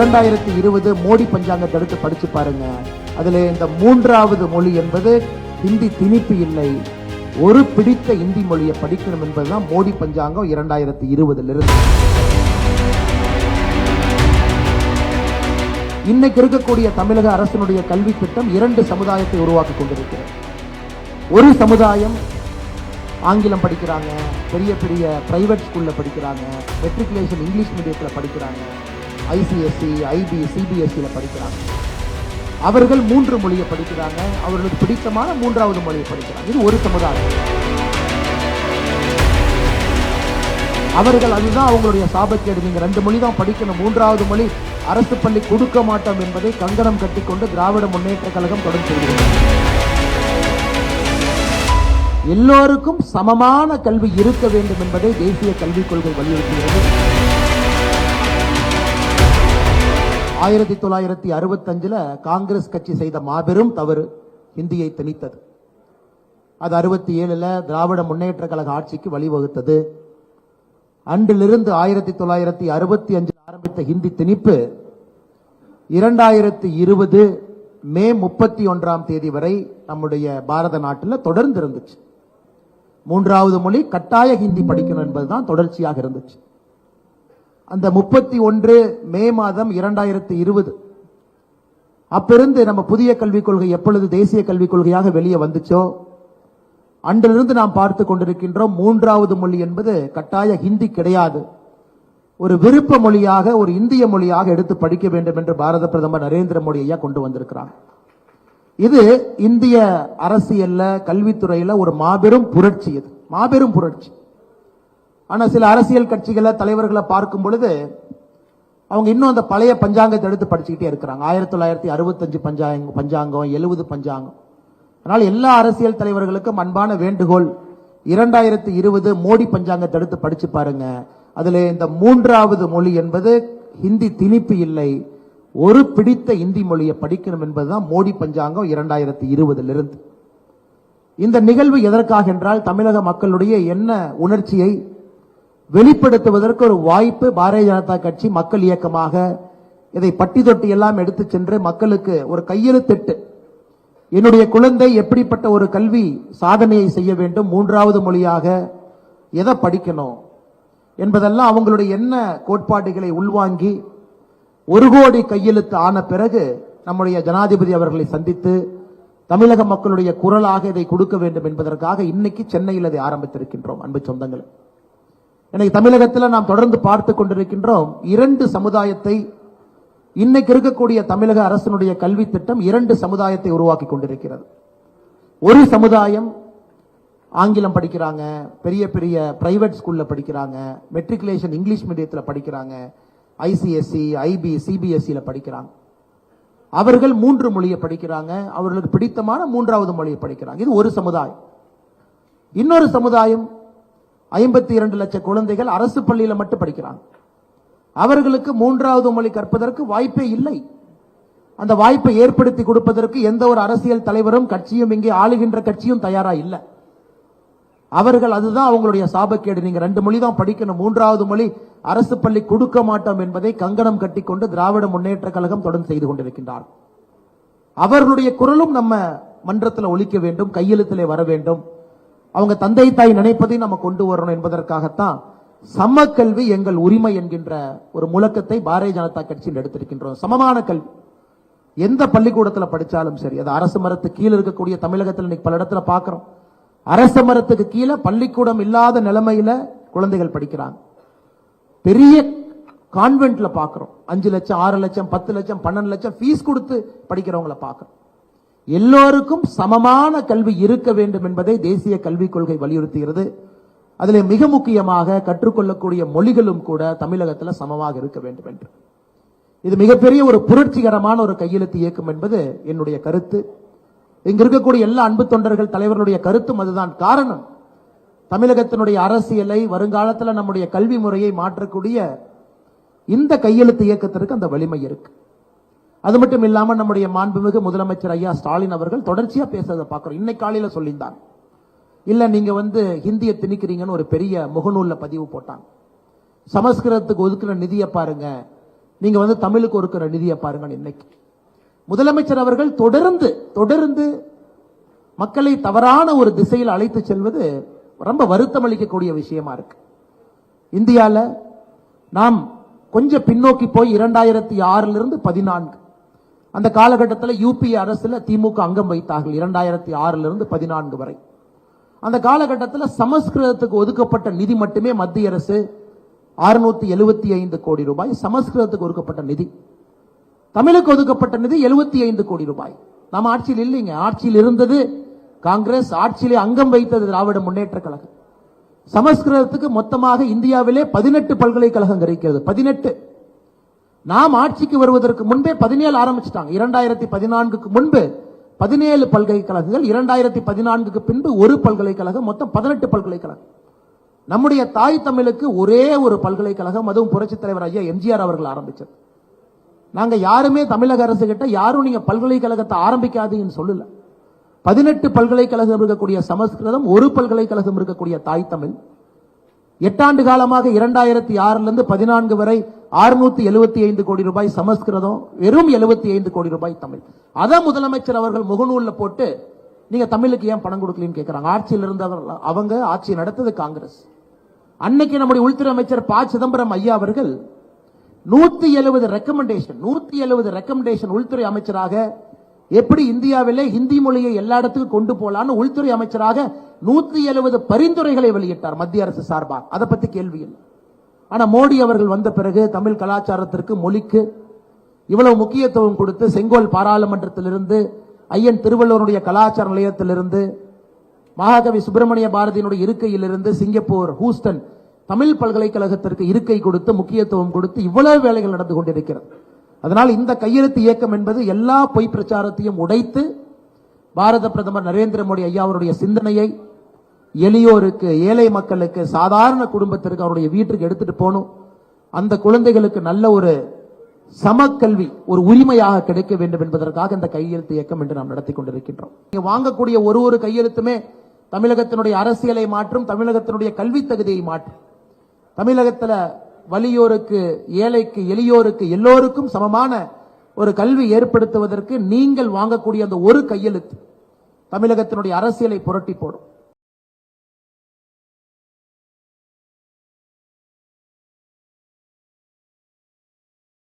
இரண்டாயிரத்தி இருபது மோடி பஞ்சாங்கத்தை எடுத்து படிச்சு பாருங்க. அதுல இந்த மூன்றாவது மொழி என்பது ஹிந்தி திணிப்பு இல்லை. ஒரு பிடித்த இந்தி மொழியை படிக்கணும் என்பதுதான் மோடி பஞ்சாங்கம் இரண்டாயிரத்தி இருபதுல இருந்து இன்னைக்கு இருக்கக்கூடிய தமிழக அரசினுடைய கல்வி திட்டம் இரண்டு சமுதாயத்தை உருவாக்கி கொண்டிருக்கிறது. ஒரு சமுதாயம் ஆங்கிலம் படிக்கிறாங்க பெரிய பெரிய பிரைவேட் ஸ்கூல்ல படிக்கிறாங்க மெட்ரிகுலேஷன் இங்கிலீஷ் மீடியத்தில் படிக்கிறாங்க. ஐசிஎஸ்சி ஐபி சிபிஎஸ்சியில் படிக்கிறாங்க. அவர்கள் மூன்று மொழியை படிக்கிறாங்க. அவர்களுக்கு பிடித்தமான மூன்றாவது மொழியை படிக்கிறாங்க. இது ஒரு சமுதாயம். அவர்கள் அதுதான் அவங்களுடைய சாபக்கேடு. நீங்கள் ரெண்டு மொழி தான் படிக்கணும். மூன்றாவது மொழி அரசு பள்ளி கொடுக்க மாட்டோம் என்பதை கங்கணம் கட்டிக்கொண்டு திராவிட முன்னேற்ற கழகம் தொடர்ந்து எல்லோருக்கும் சமமான கல்வி இருக்க வேண்டும் என்பதை தேசிய கல்விக் கொள்கை வலியுறுத்துகிறது. ஆயிரத்தி தொள்ளாயிரத்தி அறுபத்தஞ்சில் காங்கிரஸ் கட்சி செய்த மாபெரும் தவறு ஹிந்தியை திணித்தது. அது அறுபத்தி ஏழில் திராவிட முன்னேற்ற கழக ஆட்சிக்கு வழிவகுத்தது. அன்றிலிருந்து ஆயிரத்தி தொள்ளாயிரத்தி அறுபத்தி அஞ்சில் ஆரம்பித்த ஹிந்தி திணிப்பு இரண்டாயிரத்தி இருபது மே முப்பத்தி ஒன்றாம் தேதி வரை நம்முடைய பாரத நாட்டில் தொடர்ந்து இருந்துச்சு மூன்றாவது மொழி கட்டாய ஹிந்தி படிக்கணும் என்பதுதான் தொடர்ச்சியாக இருந்துச்சு. அந்த முப்பத்தி ஒன்று மே மாதம் இரண்டாயிரத்தி இருபது. அப்பிருந்து நம்ம புதிய கல்விக் கொள்கை எப்பொழுது தேசிய கல்விக் கொள்கையாக வெளியே வந்துச்சோ அன்றிலிருந்து நாம் பார்த்து கொண்டிருக்கின்றோம் மூன்றாவது மொழி என்பது கட்டாய ஹிந்தி கிடையாது. ஒரு விருப்ப மொழியாக ஒரு இந்திய மொழியாக எடுத்து படிக்க வேண்டும் என்று பாரத பிரதமர் நரேந்திர மோடி ஐயா கொண்டு வந்திருக்கிறார். இது இந்திய அரசியல்ல கல்வித்துறையில ஒரு மாபெரும் புரட்சி இது. மாபெரும் புரட்சி. ஆனால் சில அரசியல் கட்சிகளை தலைவர்களை பார்க்கும் பொழுது அவங்க இன்னும் அந்த பழைய பஞ்சாங்கத்தை எடுத்து படிச்சுக்கிட்டே இருக்கிறாங்க. ஆயிரத்தி தொள்ளாயிரத்தி அறுபத்தஞ்சு பஞ்சாங்க பஞ்சாங்கம் எழுபது பஞ்சாங்கம். அதனால் எல்லா அரசியல் தலைவர்களுக்கும் அன்பான வேண்டுகோள் இரண்டாயிரத்தி இருபது மோடி பஞ்சாங்கத்தை எடுத்து படித்து பாருங்க. அதில் இந்த மூன்றாவது மொழி என்பது ஹிந்தி திணிப்பு இல்லை. ஒரு பிடித்த இந்தி மொழியை படிக்கணும் என்பதுதான் மோடி பஞ்சாங்கம் இரண்டாயிரத்தி இருபதிலிருந்து. இந்த நிகழ்வு எதற்காக என்றால் தமிழக மக்களுடைய என்ன உணர்ச்சியை வெளிப்படுத்துவதற்கு ஒரு வாய்ப்பு பாரதிய ஜனதா கட்சி மக்கள் இயக்கமாக இதை பட்டி தொட்டி எல்லாம் எடுத்து சென்று மக்களுக்கு ஒரு கையெழுத்திட்டு என்னுடைய குழந்தை எப்படிப்பட்ட ஒரு கல்வி சாதனையை செய்ய வேண்டும் மூன்றாவது மொழியாக எதை படிக்கணும் என்பதெல்லாம் அவங்களுடைய என்ன கோட்பாடுகளை உள்வாங்கி ஒரு கோடி கையெழுத்து ஆன பிறகு நம்முடைய ஜனாதிபதி அவர்களை சந்தித்து தமிழக மக்களுடைய குரலாக இதை கொடுக்க வேண்டும் என்பதற்காக இன்னைக்கு சென்னையில் அதை ஆரம்பித்திருக்கின்றோம். அன்பு சொந்தங்கள். எனக்கு தமிழகத்தில் நாம் தொடர்ந்து பார்த்து கொண்டிருக்கின்றோம் இரண்டு சமுதாயத்தை இன்னைக்கு இருக்கக்கூடிய தமிழக அரசினுடைய கல்வி திட்டம் இரண்டு சமுதாயத்தை உருவாக்கி கொண்டிருக்கிறது. ஒரு சமுதாயம் ஆங்கிலம் படிக்கிறாங்க பெரிய பெரிய பிரைவேட் ஸ்கூல்ல படிக்கிறாங்க மெட்ரிகுலேஷன் இங்கிலீஷ் மீடியத்தில் படிக்கிறாங்க ஐசிஎஸ்சி ஐபி சிபிஎஸ்சியில் படிக்கிறாங்க. அவர்கள் மூன்று மொழியை படிக்கிறாங்க அவர்களுக்கு பிடித்தமான மூன்றாவது மொழியை படிக்கிறாங்க. இது ஒரு சமுதாயம். இன்னொரு சமுதாயம் ஐம்பத்தி இரண்டு லட்சம் குழந்தைகள் அரசு பள்ளியில மட்டும் படிக்கிறாங்க. அவர்களுக்கு மூன்றாவது மொழி கற்பதற்கு வாய்ப்பே இல்லை. அந்த வாய்ப்பை ஏற்படுத்தி கொடுப்பதற்கு எந்த ஒரு அரசியல் தலைவரும் கட்சியும் இங்கே ஆளுகின்ற கட்சியும் தயாரா இல்லை. அவர்கள் அதுதான் அவங்களுடைய சாபக்கேடு. நீங்க ரெண்டு மொழி தான் படிக்கணும். மூன்றாவது மொழி அரசு பள்ளி கொடுக்க மாட்டோம் என்பதை கங்கணம் கட்டிக்கொண்டு திராவிட முன்னேற்ற கழகம் தொடர்ந்து செய்து கொண்டிருக்கின்றார். அவர்களுடைய குரலும் நம்ம மன்றத்தில் ஒழிக்க வேண்டும் கையெழுத்திலே வர வேண்டும். அவங்க தந்தை தாய் நினைப்பதை நம்ம கொண்டு வரணும் என்பதற்காகத்தான் சம கல்வி எங்கள் உரிமை என்கின்ற ஒரு முழக்கத்தை பாரதிய ஜனதா கட்சியில் எடுத்திருக்கின்றோம். சமமான கல்வி. எந்த பள்ளிக்கூடத்தில் படித்தாலும் சரி அது அரசு மரத்து கீழே இருக்கக்கூடிய தமிழகத்தில் இன்னைக்கு பல இடத்துல பார்க்குறோம் அரச மரத்துக்கு கீழே பள்ளிக்கூடம் இல்லாத நிலைமையில குழந்தைகள் படிக்கிறாங்க. பெரிய கான்வென்ட்ல பார்க்குறோம் அஞ்சு லட்சம் ஆறு லட்சம் பத்து லட்சம் பன்னெண்டு லட்சம் ஃபீஸ் கொடுத்து படிக்கிறவங்கள பார்க்குறோம் எல்லோருக்கும் சமமான கல்வி இருக்க வேண்டும் என்பதை தேசிய கல்விக் கொள்கை வலியுறுத்துகிறது. அதில் மிக முக்கியமாக கற்றுக்கொள்ளக்கூடிய மொழிகளும் கூட தமிழகத்தில் சமமாக இருக்க வேண்டும் என்று. இது மிகப்பெரிய ஒரு புரட்சிகரமான ஒரு கையெழுத்து இயக்கம் என்பது என்னுடைய கருத்து. இங்கு இருக்கக்கூடிய எல்லா அன்பு தொண்டர்கள் தலைவர்களுடைய கருத்தும் அதுதான். காரணம் தமிழகத்தினுடைய அரசியலை வருங்காலத்தில் நம்முடைய கல்வி முறையை மாற்றக்கூடிய இந்த கையெழுத்து இயக்கத்திற்கு அந்த வலிமை இருக்கு. அது மட்டும் இல்லாமல் நம்முடைய மாண்புமிகு முதலமைச்சர் ஐயா ஸ்டாலின் அவர்கள் தொடர்ச்சியாக பேசுறதை பார்க்குறோம். இன்னைக்கு காலையில் சொல்லியிருந்தாங்க. இல்லை நீங்கள் வந்து ஹிந்தியை திணிக்கிறீங்கன்னு ஒரு பெரிய முகநூலில் பதிவு போட்டாங்க. சமஸ்கிருதத்துக்கு ஒதுக்குற நிதியை பாருங்க. நீங்கள் வந்து தமிழுக்கு ஒதுக்கிற நிதியை பாருங்க இன்னைக்கு. முதலமைச்சர் அவர்கள் தொடர்ந்து தொடர்ந்து மக்களை தவறான ஒரு திசையில் அழைத்து செல்வது ரொம்ப வருத்தம் அளிக்கக்கூடிய விஷயமா இருக்கு. இந்தியாவில் நாம் கொஞ்சம் பின்னோக்கி போய் இரண்டாயிரத்தி ஆறிலிருந்து பதினான்கு அந்த காலகட்டத்தில் யூபி அரசில் திமுக அங்கம் வைத்தார்கள் இரண்டாயிரத்தி ஆறிலிருந்து பதினான்கு வரை. அந்த காலகட்டத்தில் சமஸ்கிருதத்துக்கு ஒதுக்கப்பட்ட நிதி மட்டுமே மத்திய அரசு அறுநூத்தி எழுபத்தி ஐந்து கோடி ரூபாய் சமஸ்கிருதத்துக்கு ஒதுக்கப்பட்ட நிதி. தமிழுக்கு ஒதுக்கப்பட்ட நிதி எழுபத்தி ஐந்து கோடி ரூபாய். நம்ம ஆட்சியில் இல்லைங்க. ஆட்சியில் இருந்தது காங்கிரஸ் ஆட்சியிலே அங்கம் வைத்தது திராவிட முன்னேற்ற கழகம். சமஸ்கிருதத்துக்கு மொத்தமாக இந்தியாவிலே பதினெட்டு பல்கலைக்கழகம் இருக்கிறது. பதினெட்டு. நாம் ஆட்சிக்கு வருவதற்கு முன்பே பதினேழு ஆரம்பிச்சிட்டாங்க. இரண்டாயிரத்தி பதினான்குக்கு முன்பு பதினேழு பல்கலைக்கழகங்கள் இரண்டாயிரத்தி பதினான்குக்கு பின்பு ஒரு பல்கலைக்கழகம் மொத்தம் பதினெட்டு பல்கலைக்கழகம். நம்முடைய தாய் தமிழுக்கு ஒரே ஒரு பல்கலைக்கழகம் அதுவும் புரட்சித் தலைவர் ஐயா எம்ஜிஆர் அவர்கள் ஆரம்பிச்சது. நாங்க யாருமே தமிழக அரசு கிட்ட யாரும் நீங்க பல்கலைக்கழகத்தை ஆரம்பிக்காதீங்கன்னு சொல்லல. பதினெட்டு பல்கலைக்கழகம் இருக்கக்கூடிய சமஸ்கிருதம் ஒரு பல்கலைக்கழகம் இருக்கக்கூடிய தாய் தமிழ் எட்டாண்டு காலமாக இரண்டாயிரத்தி ஆறுல இருந்து பதினான்கு வரை அறுநூத்தி எழுபத்தி ஐந்து கோடி ரூபாய் சமஸ்கிருதம் வெறும் எழுபத்தி ஐந்து கோடி ரூபாய் தமிழ். அத முதலமைச்சர் அவர்கள் முகநூல்ல போட்டு நீங்க தமிழுக்கு ஏன் பணம் கொடுக்கலன்னு கேட்கறாங்க ஆட்சியில் இருந்தவர்கள் அவங்க ஆட்சி நடத்தது காங்கிரஸ். அன்னைக்கு நம்முடைய உள்துறை அமைச்சர் ப. சிதம்பரம் ஐயா அவர்கள் நூத்தி எழுபது ரெக்கமெண்டேஷன் நூத்தி எழுபது ரெக்கமெண்டேஷன் உள்துறை அமைச்சராக எப்படி இந்தியாவிலே ஹிந்தி மொழியை எல்லா இடத்துக்கும் கொண்டு போலான்னு உள்துறை அமைச்சராக நூத்தி எழுபது பரிந்துரைகளை வெளியிட்டார் மத்திய அரசு சார்பாக அதை பத்தி கேள்வி இல்லை. ஆனா மோடி அவர்கள் வந்த பிறகு தமிழ் கலாச்சாரத்திற்கு மொழிக்கு இவ்வளவு முக்கியத்துவம் கொடுத்து செங்கோல் பாராளுமன்றத்திலிருந்து ஐயன் திருவள்ளுவருடைய கலாச்சார நிலையத்திலிருந்து மகாகவி சுப்பிரமணிய பாரதியினுடைய இருக்கையிலிருந்து சிங்கப்பூர் ஹூஸ்டன் தமிழ் பல்கலைக்கழகத்திற்கு இருக்கை கொடுத்து முக்கியத்துவம் கொடுத்து இவ்வளவு வேலைகள் நடந்து கொண்டிருக்கிறது. அதனால் இந்த கையெழுத்து இயக்கம் என்பது எல்லா பொய் பிரச்சாரத்தையும் உடைத்து பாரத பிரதமர் நரேந்திர மோடி ஐயா அவருடைய சிந்தனையை எளியோருக்கு ஏழை மக்களுக்கு சாதாரண குடும்பத்திற்கு அவருடைய வீட்டுக்கு எடுத்துட்டு போகணும். அந்த குழந்தைகளுக்கு நல்ல ஒரு சமக்கல்வி ஒரு உரிமையாக கிடைக்க வேண்டும் என்பதற்காக இந்த கையெழுத்து இயக்கம் என்று நாம் நடத்தி கொண்டிருக்கின்றோம். நீங்கள் வாங்கக்கூடிய ஒரு ஒரு கையெழுத்துமே தமிழகத்தினுடைய அரசியலை மாற்றும் தமிழகத்தினுடைய கல்வி தகுதியை மாற்றும். தமிழகத்தில் வலியோருக்கு ஏழைக்கு எளியோருக்கு எல்லோருக்கும் சமமான ஒரு கல்வி ஏற்படுத்துவதற்கு நீங்கள் வாங்கக்கூடிய அந்த ஒரு கையெழுத்து தமிழகத்தினுடைய அரசியலை புரட்டி போடும்.